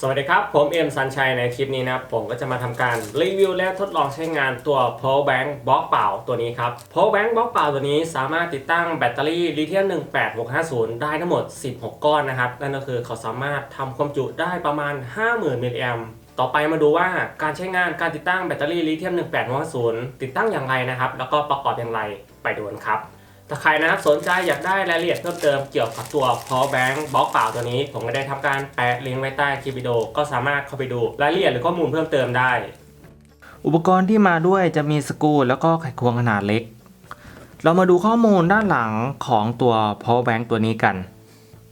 สวัสดีครับ ผมเอ็มสันชัยในคลิปนี้นะผมก็จะมาทำการรีวิวและทดลองใช้งานตัว power bank บล็อกเปล่าตัวนี้ครับ power bank บล็อกเปล่าตัวนี้สามารถติดตั้งแบตเตอรี่ลิเธียม 18650 ได้ทั้งหมด 16 ก้อนนะครับ นั่นก็คือเขาสามารถทำความจุได้ประมาณ 50,000 มิลลิแอมต่อไปมาดูว่าการใช้งานการติดตั้งแบตเตอรี่ลิเธียม 18650 ติดตั้งอย่างไรนะครับ แล้วก็ประกอบอย่างไรไปดูกันครับ ถ้าใครนะครับสนใจอยากได้รายละเอียดเพิ่มเติมเกี่ยวกับตัว power bank บล็อกเปล่าตัวนี้ ผมก็ได้ทำการแปะลิงก์ไว้ใต้คลิปวิดีโอก็สามารถเข้าไปดูรายละเอียดหรือข้อมูลเพิ่มเติมได้ อุปกรณ์ที่มาด้วยจะมีสกูแล้วก็ไขควงขนาดเล็ก เรามาดูข้อมูลด้านหลังของตัว power bank ตัวนี้กัน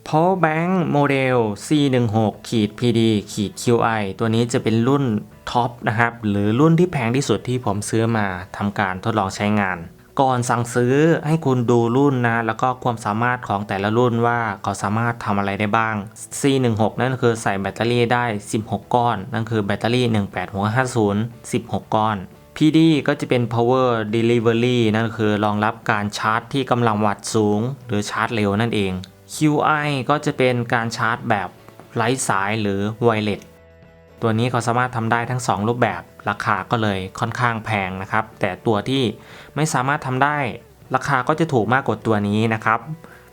power bank โมเดล C16 ขีด PD ขีด QI ตัวนี้จะเป็นรุ่นท็อปนะครับหรือรุ่นที่แพงที่สุดที่ผมซื้อมาทำการทดลองใช้งาน ก่อนสั่งซื้อให้คุณดูรุ่นนะ แล้วก็ความสามารถของแต่ละรุ่นว่าเขาสามารถทำอะไรได้บ้าง C16 นั่นคือใส่แบตเตอรี่ได้ 16 ก้อน นั่นคือแบตเตอรี่ 18650 16 ก้อน PD ก็จะเป็น power delivery นั่นคือรองรับการชาร์จที่กำลังวัตต์สูง หรือชาร์จเร็วนั่นเอง QI ก็จะเป็นการชาร์จแบบไร้สายหรือไวเลสตัวนี้เขาสามารถทำได้ทั้ง 2 รูปแบบ ราคาก็เลยค่อนข้างแพงนะครับ แต่ตัวที่ไม่สามารถทำได้ราคาก็จะถูกมากกว่าตัวนี้นะครับ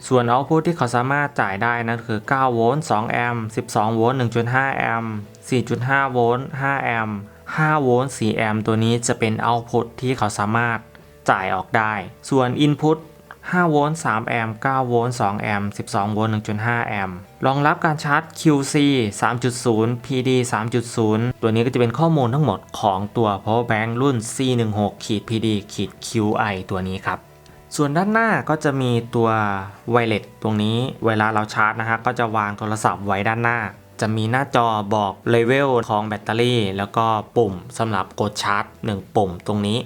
ส่วนเอาพุทที่เขาสามารถจ่ายได้นั่นคือ 9 โวลต์ 2 แอมป์ 12 โวลต์ 1.5 แอมป์ 4.5 โวลต์ 5 แอมป์ 5 โวลต์ 4 แอมป์ ตัวนี้จะเป็นเอาพุทที่เขาสามารถจ่ายออกได้ ส่วน Input 5 โวลต์ 3 แอมป์ 9 โวลต์ 2 แอมป์ 12 โวลต์ 1.5 แอมป์ รองรับการชาร์จ QC 3.0 PD 3.0 ตัวนี้ก็จะเป็นข้อมูลทั้งหมดของตัว power bank รุ่น C16 ขีด PD ขีด QI ตัวนี้ครับ ส่วนด้านหน้าก็จะมีตัวไวเลสตรงนี้ เวลาเราชาร์จนะฮะ ก็จะวางโทรศัพท์ไว้ด้านหน้า จะมีหน้าจอบอกเลเวลของแบตเตอรี่ แล้วก็ปุ่มสำหรับกดชาร์จ 1 ปุ่มตรงนี้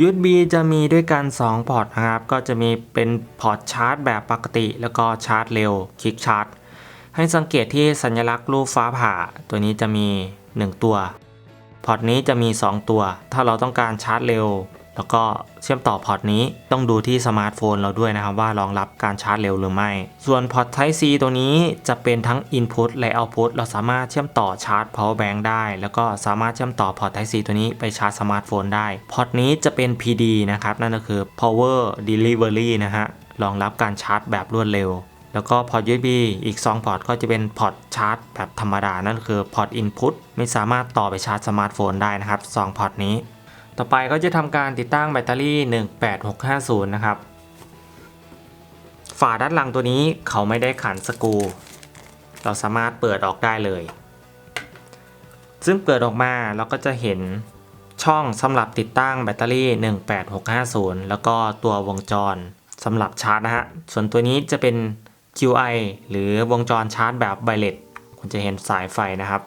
USB จะมีด้วยกัน 2 พอร์ตนะครับ ก็จะมีเป็นพอร์ตชาร์จแบบปกติ แล้วก็ชาร์จเร็ว คลิกชาร์จ ให้สังเกตที่สัญลักษณ์รูปฟ้าผ่า ตัวนี้จะมี 1 ตัว พอร์ตนี้จะมี 2 ตัว ถ้าเราต้องการชาร์จเร็ว แล้วก็เชื่อมต่อพอร์ตนี้ต้องดูที่สมาร์ทโฟนเราด้วยนะครับ ว่ารองรับการชาร์จเร็วหรือไม่ ส่วนพอร์ต Type C ตัวนี้จะเป็นทั้ง Input และ Output เราสามารถเชื่อมต่อชาร์จ Power Bank ได้ แล้วก็สามารถเชื่อมต่อพอร์ต Type C ตัวนี้ไปชาร์จสมาร์ทโฟนได้ พอร์ตนี้จะเป็น PD นะครับ นั่นก็คือ Power Delivery นะฮะรองรับการชาร์จแบบรวดเร็วแล้วก็พอร์ต USB อีก 2 พอร์ตก็จะเป็นพอร์ตชาร์จแบบธรรมดา นั่นคือพอร์ต Input ไม่สามารถต่อไปชาร์จสมาร์ทโฟนได้นะครับ 2 พอร์ตนี้ ต่อไปก็จะทำการติดตั้งแบตเตอรี่ 18650 นะครับ ฝาด้านหลังตัวนี้เขาไม่ได้ขันสกรู เราสามารถเปิดออกได้เลย ซึ่งเปิดออกมาเราก็จะเห็นช่องสำหรับติดตั้งแบตเตอรี่ 18650 แล้วก็ตัววงจรสำหรับชาร์จนะฮะ ส่วนตัวนี้จะเป็น QI หรือวงจรชาร์จแบบไบเลตคุณจะเห็นสายไฟนะครับ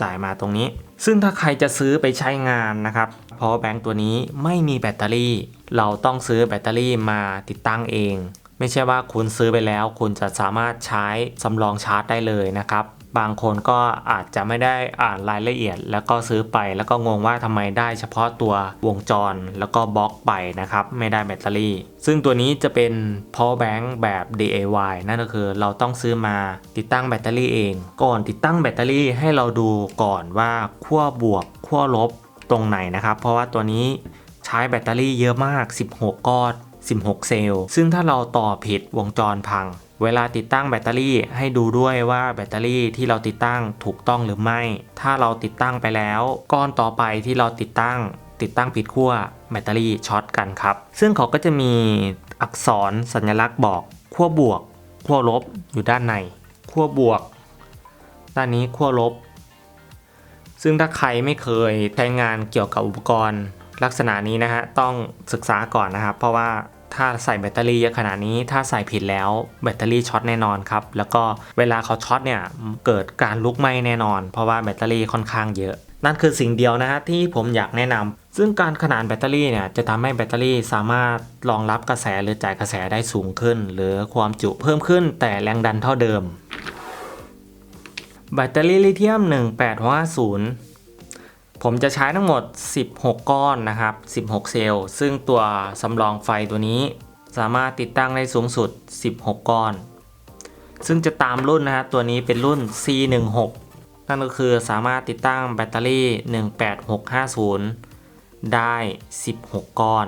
จ่ายมาตรงนี้ ซึ่งถ้าใครจะซื้อไปใช้งานนะครับ power bank ตัวนี้ไม่มีแบตเตอรี่ เราต้องซื้อแบตเตอรี่มาติดตั้งเอง ไม่ใช่ว่าคุณซื้อไปแล้ว คุณจะสามารถใช้สำรองชาร์จได้เลยนะครับบางคนก็อาจจะไม่ได้อ่านรายละเอียด แล้วก็ซื้อไปแล้วก็งงว่าทำไมได้เฉพาะตัววงจรแล้วก็บล็อกไปนะครับ ไม่ได้แบตเตอรี่ ซึ่งตัวนี้จะเป็น power bank แบบ DIY นั่นก็คือเราต้องซื้อมาติดตั้งแบตเตอรี่เอง ก่อนติดตั้งแบตเตอรี่ให้เราดูก่อนว่าขั้วบวกขั้วลบ ตรงไหนนะครับ เพราะว่าตัวนี้ใช้แบตเตอรี่เยอะมาก 16 ก้อน 16 เซลล์ ซึ่งถ้าเราต่อผิดวงจรพัง เวลาติดตั้งแบตเตอรี่ให้ดูด้วยว่าแบตเตอรี่ที่เราติดตั้งถูกต้องหรือไม่ ถ้าเราติดตั้งไปแล้ว ก้อนต่อไปที่เราติดตั้ง ติดตั้งผิดขั้วแบตเตอรี่ช็อตกันครับ ซึ่งเขาก็จะมีอักษรสัญลักษณ์บอกขั้วบวกขั้วลบอยู่ด้านในขั้วบวก ด้านนี้ขั้วลบ ซึ่งถ้าใครไม่เคยใช้งานเกี่ยวกับอุปกรณ์ลักษณะนี้นะฮะต้องศึกษาก่อนนะครับ เพราะว่าถ้าใส่แบตเตอรี่เยอะขนาดนี้ ถ้าใส่ผิดแล้วแบตเตอรี่ช็อตแน่นอนครับ แล้วก็เวลาเขาช็อตเนี่ยเกิดการลุกไหม้แน่นอน เพราะว่าแบตเตอรี่ค่อนข้างเยอะ นั่นคือสิ่งเดียวนะฮะที่ผมอยากแนะนำซึ่งการขนานแบตเตอรี่เนี่ยจะทำให้แบตเตอรี่สามารถรองรับกระแสหรือจ่ายกระแสได้สูงขึ้น หรือความจุเพิ่มขึ้นแต่แรงดันเท่าเดิม แบตเตอรี่ลิเธียม 1850 ผมจะใช้ทั้งหมด 16 ก้อนนะครับ 16 เซลล์ ซึ่งตัวสำรองไฟตัวนี้ สามารถติดตั้งได้สูงสุด 16 ก้อน ซึ่งจะตามรุ่นนะฮะตัวนี้เป็นรุ่น C16 นั่นก็คือสามารถติดตั้งแบตเตอรี่ 18650 ได้ 16 ก้อน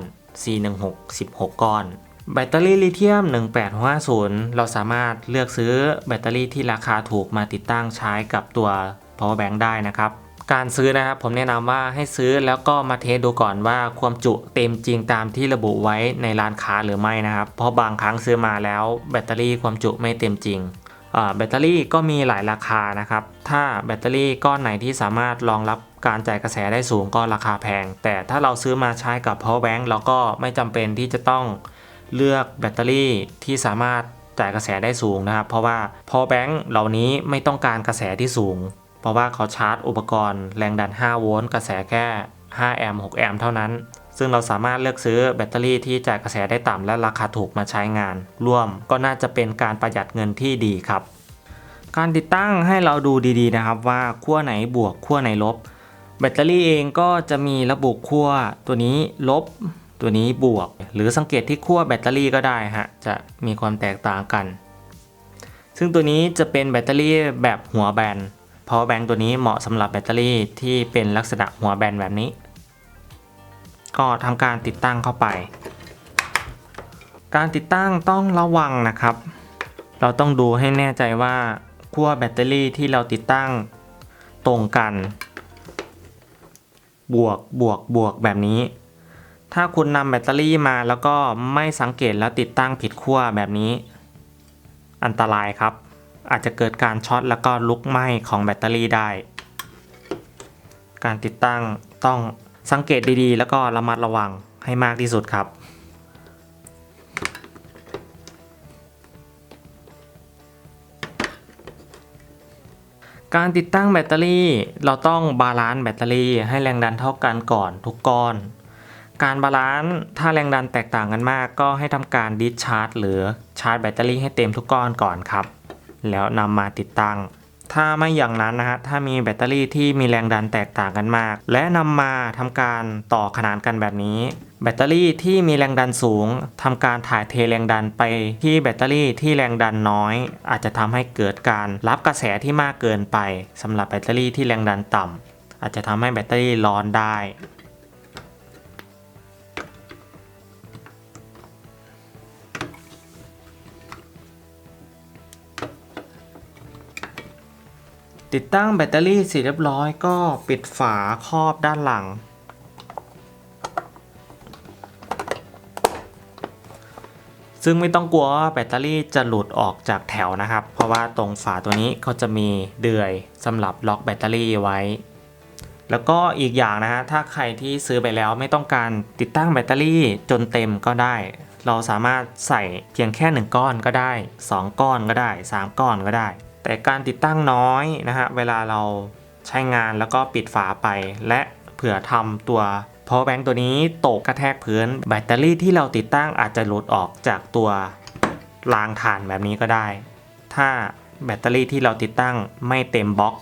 416 16 ก้อน แบตเตอรี่ลิเธียม 1850 เราสามารถเลือกซื้อแบตเตอรี่ที่ราคาถูกมาติดตั้งใช้กับตัว power bank ได้นะครับ การซื้อนะครับผมแนะนำว่าให้ซื้อแล้วก็มาเทสดูก่อนว่าความจุเต็มจริงตามที่ระบุไว้ในร้านค้าหรือไม่นะครับ เพราะบางครั้งซื้อมาแล้วแบตเตอรี่ความจุไม่เต็มจริงแบตเตอรี่ก็มีหลายราคานะครับ ถ้าแบตเตอรี่ก้อนไหนที่สามารถรองรับการจ่ายกระแสได้สูงก็ราคาแพง แต่ถ้าเราซื้อมาใช้กับ power bank เราก็ไม่จำเป็นที่จะต้อง เลือกแบตเตอรี่ที่สามารถจ่ายกระแสได้สูงนะครับ เพราะว่า power bank เหล่านี้ไม่ต้องการกระแสที่สูง เพราะว่าเขาชาร์จอุปกรณ์แรงดัน 5 โวลต์กระแสแค่ 5 แอมป์ 6 แอมป์เท่านั้น ซึ่งเราสามารถเลือกซื้อแบตเตอรี่ที่จ่ายกระแสได้ต่ำและราคาถูกมาใช้งาน ร่วมก็น่าจะเป็นการประหยัดเงินที่ดีครับ การติดตั้งให้เราดูดีๆนะครับว่าขั้วไหนบวกขั้วไหนลบ แบตเตอรี่เองก็จะมีระบุขั้วตัวนี้ลบ ตัวนี้บวก หรือสังเกตที่ขั้วแบตเตอรี่ก็ได้ฮะจะมีความแตกต่างกัน ซึ่งตัวนี้จะเป็นแบตเตอรี่แบบหัวแบน power bank ตัวนี้เหมาะสำหรับแบตเตอรี่ที่เป็นลักษณะหัวแบนแบบนี้ ก็ทำการติดตั้งเข้าไป การติดตั้งต้องระวังนะครับ เราต้องดูให้แน่ใจว่าขั้วแบตเตอรี่ที่เราติดตั้งตรงกัน บวกบวกบวกแบบนี้ ถ้าคุณนำแบตเตอรี่มาแล้วก็ไม่สังเกตแล้วติดตั้งผิดขั้วแบบนี้ อันตรายครับ อาจจะเกิดการช็อตแล้วก็ลุกไหม้ของแบตเตอรี่ได้ การติดตั้งต้องสังเกตดีๆ แล้วก็ระมัดระวังให้มากที่สุดครับการติดตั้งแบตเตอรี่เราต้องบาลานซ์แบตเตอรี่ให้แรงดันเท่ากันก่อนทุกก้อน การบาลานซ์ถ้าแรงดันแตกต่างกันมาก ก็ให้ทำการดิสชาร์จหรือชาร์จแบตเตอรี่ให้เต็มทุกก้อนก่อนครับ แล้วนำมาติดตั้ง ถ้าไม่อย่างนั้นนะฮะถ้ามีแบตเตอรี่ที่มีแรงดันแตกต่างกันมาก และนำมาทำการต่อขนานกันแบบนี้ แบตเตอรี่ที่มีแรงดันสูงทำการถ่ายเทแรงดันไปที่แบตเตอรี่ที่แรงดันน้อย อาจจะทำให้เกิดการรับกระแสที่มากเกินไปสำหรับแบตเตอรี่ที่แรงดันต่ำอาจจะทำให้แบตเตอรี่ร้อนได้ ติดตั้งแบตเตอรี่เสร็จเรียบร้อยก็ปิดฝาครอบด้านหลัง ซึ่งไม่ต้องกลัวว่าแบตเตอรี่จะหลุดออกจากแถวนะครับ เพราะว่าตรงฝาตัวนี้เขาจะมีเดือยสำหรับล็อกแบตเตอรี่ไว้ แล้วก็อีกอย่างนะฮะถ้าใครที่ซื้อไปแล้วไม่ต้องการติดตั้งแบตเตอรี่จนเต็มก็ได้ เราสามารถใส่เพียงแค่ 1 ก้อนก็ได้ 2 ก้อนก็ได้ 3 ก้อนก็ได้ แต่การติดตั้งน้อยนะฮะเวลาเราใช้งานแล้วก็ปิดฝาไป และเผื่อทำตัว power bank ตัวนี้ตกกระแทกพื้น แบตเตอรี่ที่เราติดตั้งอาจจะหลุดออกจากตัวรางถ่านแบบนี้ก็ได้ ถ้าแบตเตอรี่ที่เราติดตั้งไม่เต็มบล็อก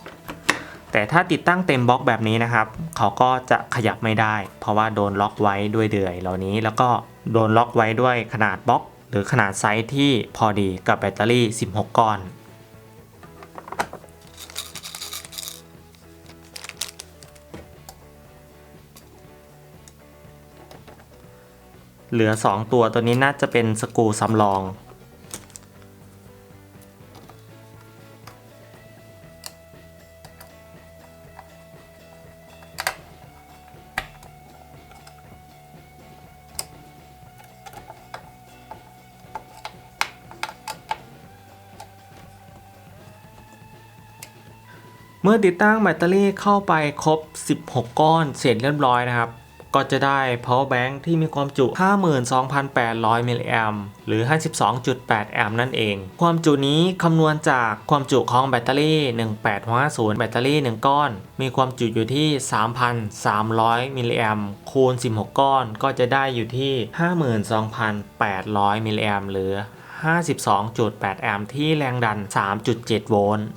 แต่ถ้าติดตั้งเต็มบล็อกแบบนี้นะครับ เขาก็จะขยับไม่ได้ เพราะว่าโดนล็อกไว้ด้วยเดือยเหล่านี้แล้วก็โดนล็อกไว้ด้วยขนาดบล็อก หรือขนาดไซส์ที่พอดีกับแบตเตอรี่ 16 ก้อน เหลือ 2 ตัวตัวนี้น่าจะเป็นสกูสำรอง เมื่อติดตั้งแบตเตอรี่เข้าไปครบ 16 ก้อนเสร็จเรียบร้อยนะครับ ก็จะได้ power bank ที่มีความจุ 52,800 มิลลิแอมหรือ 52.8 แอมป์นั่นเอง ความจุนี้คำนวณจากความจุของแบตเตอรี่ 1850 แบตเตอรี่ 1 ก้อน มีความจุอยู่ที่ 3,300 มิลลิแอมป์คูณ 16 ก้อน ก็จะได้อยู่ที่ 52,800 มิลลิแอมป์หรือ 52.8 แอมป์ที่แรงดัน 3.7 โวลต์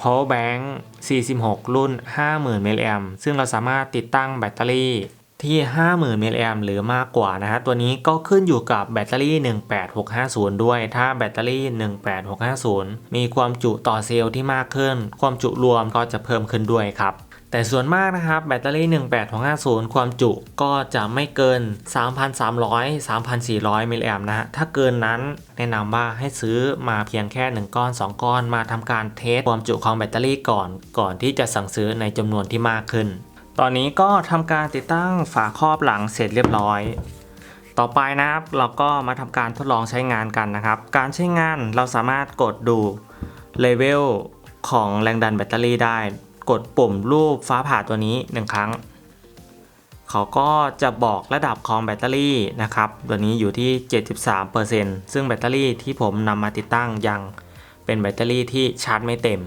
power bank 46 รุ่น 50,000mAh ซึ่งเราสามารถติดตั้งแบตเตอรี่ที่ 50,000mAh หรือมากกว่านะฮะ ตัวนี้ก็ขึ้นอยู่กับแบตเตอรี่ 18650 ด้วย ถ้าแบตเตอรี่ 18650 มีความจุต่อเซลล์ที่มากขึ้น ความจุรวมก็จะเพิ่มขึ้นด้วยครับ แต่ส่วนมากนะครับแบตเตอรี่ 18650 ความจุก็จะไม่เกิน 3,300 3,400 มิลลิแอมนะฮะ ถ้าเกินนั้นแนะนำว่าให้ซื้อมาเพียงแค่ 1 ก้อน 2 ก้อนมาทำการเทสความจุของแบตเตอรี่ก่อน ก่อนที่จะสั่งซื้อในจำนวนที่มากขึ้น ตอนนี้ก็ทำการติดตั้งฝาครอบหลังเสร็จเรียบร้อยต่อไปนะครับเราก็มาทำการทดลองใช้งานกันนะครับ การใช้งานเราสามารถกดดูเลเวลของแรงดันแบตเตอรี่ได้ กดปุ่มรูปฟ้าผ่าตัวนี้หนึ่งครั้ง เขาก็จะบอกระดับของแบตเตอรี่นะครับ ตัวนี้อยู่ที่ 73%ซึ่งแบตเตอรี่ที่ผมนำมาติดตั้งยังเป็นแบตเตอรี่ที่ชาร์จไม่เต็ม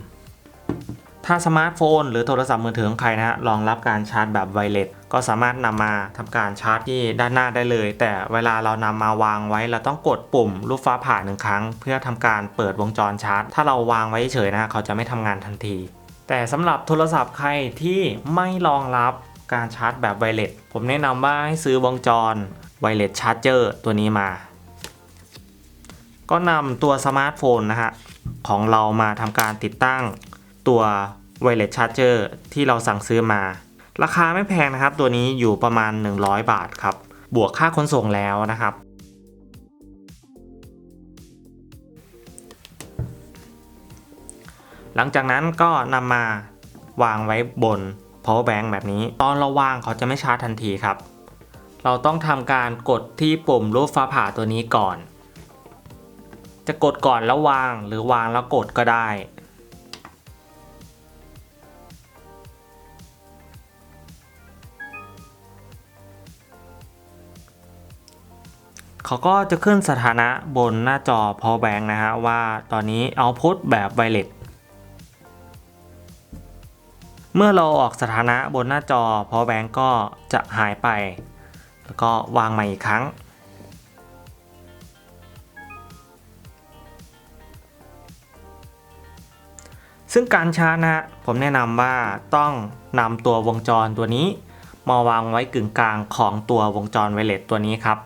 ถ้าสมาร์ทโฟน หรือโทรศัพท์มือถือของใครนะฮะรองรับการชาร์จแบบไวเลสก็สามารถนำมาทำการชาร์จที่ด้านหน้าได้เลย แต่เวลาเรานำมาวางไว้เราต้องกดปุ่มรูปฟ้าผ่าหนึ่งครั้ง เพื่อทำการเปิดวงจรชาร์จ ถ้าเราวางไว้เฉยนะเขาจะไม่ทำงานทันที แต่สำหรับโทรศัพท์ใครที่ไม่รองรับการชาร์จแบบไวเลสผมแนะนำว่าให้ซื้อวงจรไวเลสชาร์จเจอร์ตัวนี้มา ก็นำตัวสมาร์ทโฟนนะฮะของเรามาทำการติดตั้งตัวไวเลสชาร์จเจอร์ที่เราสั่งซื้อมา ราคาไม่แพงนะครับ ตัวนี้อยู่ประมาณ 100 บาทครับ บวกค่าขนส่งแล้วนะครับ หลังจากนั้นก็นำมาวางไว้บน power bank แบบนี้ ตอนเราวางเขาจะไม่ชาร์จทันทีครับ เราต้องทำการกดที่ปุ่มรูปฟ้าผ่าตัวนี้ก่อน จะกดก่อนแล้ววางหรือวางแล้วกดก็ได้เขาก็จะขึ้นสถานะบนหน้าจอ power bank นะฮะว่าตอนนี้ output แบบไว เมื่อเราออกสถานะบนหน้าจอ power bank ก็จะหายไป แล้วก็วางใหม่อีกครั้ง ซึ่งการชาร์จนะฮะผมแนะนำว่าต้องนำตัววงจรตัวนี้ มาวางไว้กึ่งกลางของตัววงจรไวเลสตัวนี้ครับ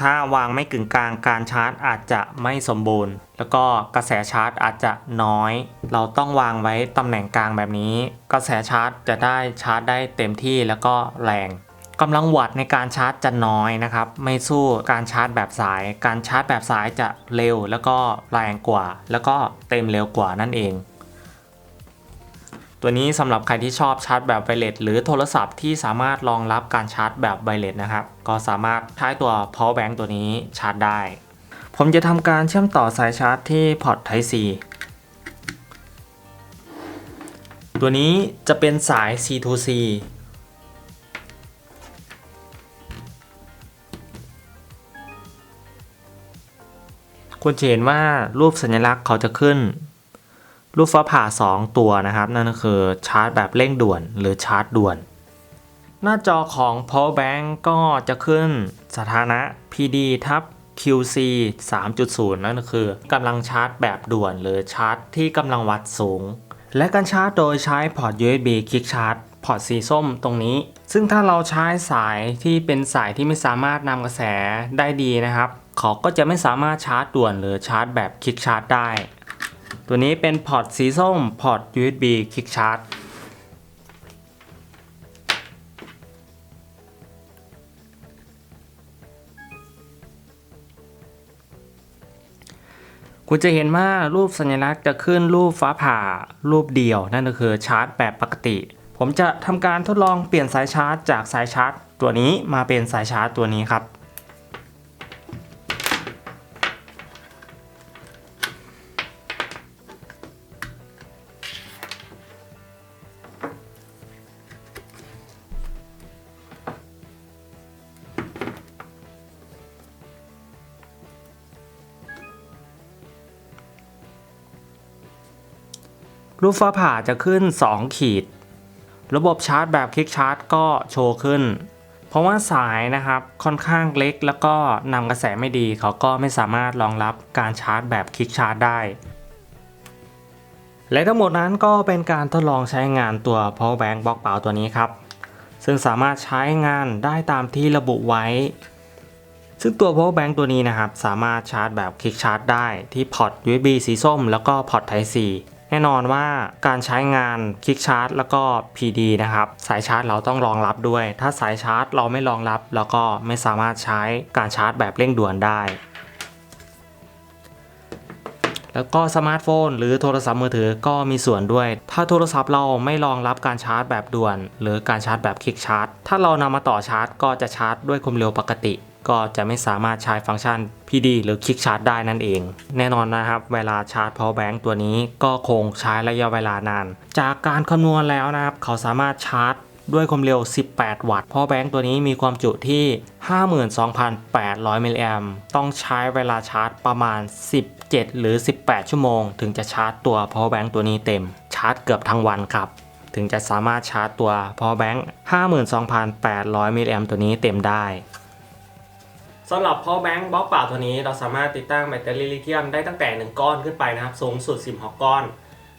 ถ้าวางไม่กึ่งกลางการชาร์จอาจจะไม่สมบูรณ์ แล้วก็กระแสชาร์จอาจจะน้อย เราต้องวางไว้ตำแหน่งกลางแบบนี้ กระแสชาร์จจะได้ชาร์จได้เต็มที่แล้วก็แรงกำลังวัตในการชาร์จจะน้อยนะครับ ไม่สู้การชาร์จแบบสาย การชาร์จแบบสายจะเร็วแล้วก็แรงกว่า แล้วก็เต็มเร็วกว่านั่นเอง ตัวนี้สำหรับใครที่ชอบชาร์จแบบไวเลสหรือโทรศัพท์ที่สามารถรองรับการชาร์จแบบไวเลสนะครับ ก็สามารถใช้ตัว power bank ตัวนี้ชาร์จได้ ผมจะทำการเชื่อมต่อสายชาร์จที่พอร์ต Type C ตัวนี้จะเป็นสาย C to C คุณจะเห็นว่ารูปสัญลักษณ์เขาจะขึ้น รูปฟ้าผ่า 2 ตัวนะครับ นั่นก็คือชาร์จแบบเร่งด่วนหรือชาร์จด่วน หน้าจอของ power bank ก็จะขึ้นสถานะ PD ทับ QC 3.0 นั่นก็คือกำลังชาร์จแบบด่วนหรือชาร์จที่กำลังวัดสูง และการชาร์จโดยใช้พอร์ต USB Quick Charge พอร์ตสีส้มตรงนี้ ซึ่งถ้าเราใช้สายที่เป็นสายที่ไม่สามารถนำกระแสได้ดีนะครับ เขาก็จะไม่สามารถชาร์จด่วนหรือชาร์จแบบ Quick Charge ได้ ตัวนี้เป็นพอร์ตสีส้มพอร์ต USB Quick Charge คุณจะเห็นว่ารูปสัญลักษณ์จะขึ้นรูปฟ้าผ่ารูปเดียว นั่นก็คือชาร์จแบบปกติ ผมจะทำการทดลองเปลี่ยนสายชาร์จ จากสายชาร์จ ตัวนี้มาเป็นสายชาร์จตัวนี้ครับ รูปฟ้าผ่าจะขึ้น 2 ขีด ระบบชาร์จแบบคลิกชาร์จก็โชว์ขึ้น เพราะว่าสายนะครับค่อนข้างเล็กแล้วก็นำกระแสไม่ดีเขาก็ไม่สามารถรองรับการชาร์จแบบคลิกชาร์จได้ และทั้งหมดนั้นก็เป็นการทดลองใช้งานตัว power bank บล็อกเปล่าตัวนี้ครับซึ่งสามารถใช้งานได้ตามที่ระบุไว้ ซึ่งตัว power bank ตัวนี้นะครับ สามารถชาร์จแบบคลิกชาร์จได้ที่พอร์ต USB สีส้ม แล้วก็พอร์ต Type C แน่นอนว่าการใช้งานคลิกชาร์จแล้วก็ PD นะครับ สายชาร์จเราต้องรองรับด้วย ถ้าสายชาร์จเราไม่รองรับ แล้วก็ไม่สามารถใช้การชาร์จแบบเร่งด่วนได้ แล้วก็สมาร์ทโฟน หรือโทรศัพท์มือถือก็มีส่วนด้วย ถ้าโทรศัพท์เราไม่รองรับการชาร์จแบบด่วน หรือการชาร์จแบบคลิกชาร์จ ถ้าเรานำมาต่อชาร์จ ก็จะชาร์จด้วยความเร็วปกติ ก็จะไม่สามารถใช้ฟังก์ชัน PD หรือคลิกชาร์จได้นั่นเอง แน่นอนนะครับ เวลาชาร์จ power bank ตัวนี้ก็คงใช้ระยะเวลานาน จากการคำนวณแล้วนะครับ เขาสามารถชาร์จด้วยความเร็ว 18 วัตต์ เพราะแบงค์ตัวนี้มีความจุที่ 52,800 มิลลิแอมต้องใช้เวลาชาร์จประมาณ 17 หรือ 18 ชั่วโมง ถึงจะชาร์จตัว power bank ตัวนี้เต็ม ชาร์จเกือบทั้งวันครับ ถึงจะสามารถชาร์จตัว power bank 52,800 มิลลิแอมตัวนี้เต็มได้ สำหรับ power bank บล็อกเปล่าตัวนี้เราสามารถติดตั้งแบตเตอรี่ลิเธียมได้ตั้งแต่ 1 ก้อนขึ้นไปนะครับ สูงสุด 16 ก้อน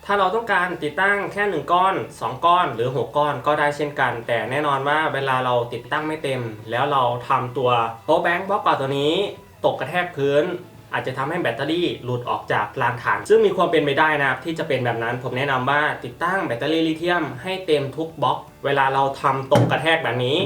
ถ้าเราต้องการติดตั้งแค่ 1 ก้อน 2 ก้อนหรือ 6 ก้อนก็ได้เช่นกัน แต่แน่นอนว่าเวลาเราติดตั้งไม่เต็ม แล้วเราทำตัว power bank บล็อกเปล่าตัวนี้ ตกกระแทกพื้น อาจจะทำให้แบตเตอรี่หลุดออกจากรางฐาน ซึ่งมีความเป็นไปได้นะครับที่จะเป็นแบบนั้น ผมแนะนำว่าติดตั้งแบตเตอรี่ลิเธียมให้เต็มทุกบล็อก เวลาเราทำตกกระแทกแบบนี้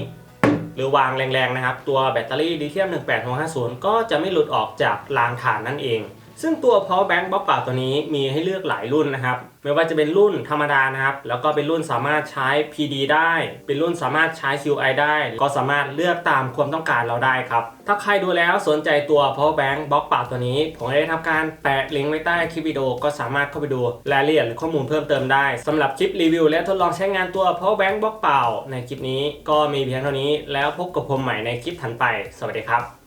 หรือวางแรงๆนะครับ ตัวแบตเตอรี่ลิเธียม 18650 ก็จะไม่หลุดออกจากรางฐานนั่นเอง ซึ่งตัว power bank บล็อกเปล่าตัวนี้มีให้เลือกหลายรุ่นนะครับ ไม่ว่าจะเป็นรุ่นธรรมดานะครับ แล้วก็เป็นรุ่นสามารถใช้ PD ได้ เป็นรุ่นสามารถใช้ QI ได้ ก็สามารถเลือกตามความต้องการเราได้ครับ ถ้าใครดูแล้วสนใจตัว power bank บล็อกเปล่าตัวนี้ ผมได้ทำการแปะลิงก์ไว้ใต้คลิปวิดีโอก็สามารถเข้าไปดูรายละเอียดหรือข้อมูลเพิ่มเติมได้สำหรับคลิปรีวิวและทดลองใช้งานตัว power bank บล็อกเปล่าในคลิปนี้ ก็มีเพียงเท่านี้ แล้วพบกับผมใหม่ในคลิปถัดไป สวัสดีครับ